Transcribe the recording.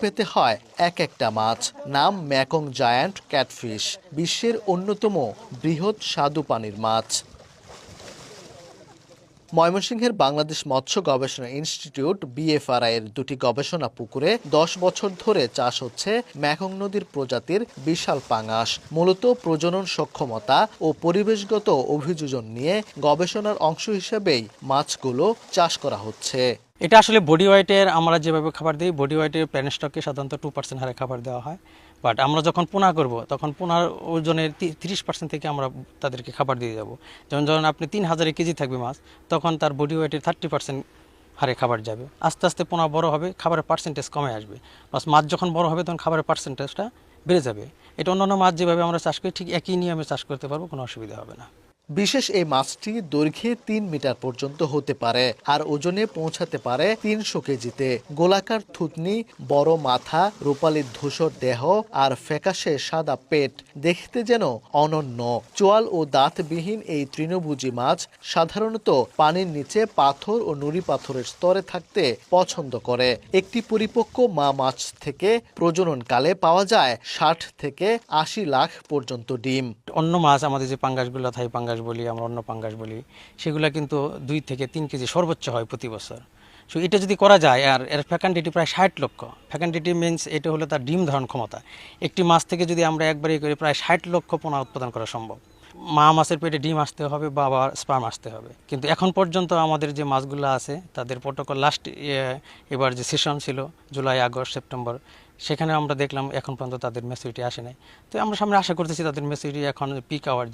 পেতে হয় এক একটা মাছ, নাম ম্যাকং জায়ান্ট ক্যাটফিশ, বিশ্বের অন্যতম বৃহৎ স্বাদু পানির মাছ। ময়মনসিংহের বাংলাদেশ মৎস্য গবেষণা ইনস্টিটিউট বিএফআরআই এর দুটি গবেষণা পুকুরে দশ বছর ধরে চাষ হচ্ছে ম্যাকং নদীর প্রজাতির বিশাল পাঙাশ। মূলত প্রজনন সক্ষমতা ও পরিবেশগত অভিযোজন নিয়ে গবেষণার অংশ হিসেবেই মাছগুলো চাষ করা হচ্ছে। এটা আসলে বডি ওয়েটের আমরা যেভাবে খাবার দিই বডি ওয়েটের প্ল্যান স্টকে সাধারণত টু পার্সেন্ট হারে খাবার দেওয়া হয়। বাট আমরা যখন পোনা করব, তখন পোনার ওজনের তিরিশ পার্সেন্ট থেকে আমরা তাদেরকে খাবার দিয়ে যাব যেমন যখন আপনি তিন হাজারে কেজি থাকবে মাছ, তখন তার বডি ওয়েটের থার্টি পার্সেন্ট হারে খাবার যাবে। আস্তে আস্তে পোনা বড় হবে, খাবারের পার্সেন্টেজ কমে আসবে। প্লাস মাছ যখন বড় হবে, তখন খাবারের পার্সেন্টেজটা বেড়ে যাবে। এটা অন্যান্য মাছ যেভাবে আমরা চাষ করি, ঠিক একই নিয়মে চাষ করতে পারব, কোনো অসুবিধা হবে না। বিশেষ এই মাছটি দৈর্ঘ্যে তিন মিটার পর্যন্ত হতে পারে আর ওজনে পৌঁছাতে পারে তিনশো কেজিতে। গোলাকার থুতনি, বড় মাথা রূপালী ধূসর দেহ আর ফ্যাকাশে সাদা পেট দেখতে যেন অনন্য। চোয়াল ও দাঁতবিহীন এই তৃণভোজী মাছ সাধারণত পানির নিচে পাথর ও নুড়ি পাথরের স্তরে থাকতে পছন্দ করে। একটি পরিপক্ক মা মাছ থেকে প্রজননকালে পাওয়া যায় ষাট থেকে আশি লাখ পর্যন্ত ডিম। অন্য মাছ আমাদের যে পাঙ্গাসগুলো থাই পাঙ্গাস বলি, আমরা অন্য পাঙ্গাস বলি, সেগুলো কিন্তু দুই থেকে তিন কেজি সর্বোচ্চ হয় প্রতি বছর। সো এটা যদি করা যায়, আর এর ফ্যাকান্ডিটি প্রায় ষাট লক্ষ। ফ্যাকান্ডিটি মিনস এটা হলো তার ডিম ধারণ ক্ষমতা। একটি মাছ থেকে যদি আমরা একবারে করে প্রায় ষাট লক্ষ পোনা উৎপাদন করা সম্ভব। মা মাছের পেটে ডিম আসতে হবে বা আবার স্পার্ম আসতে হবে। কিন্তু এখন পর্যন্ত আমাদের যে মাছগুলো আছে, তাদের প্রোটোকল লাস্ট এবার যে সেশন ছিল জুলাই আগস্ট সেপ্টেম্বর সেখানে আমরা দেখলাম এখন পর্যন্ত তাদের মেসিউরিটি আসে নাই। তো আমরা সামনে আশা করতেছি তাদের মেসিউরিটি এখন পিক আওয়ার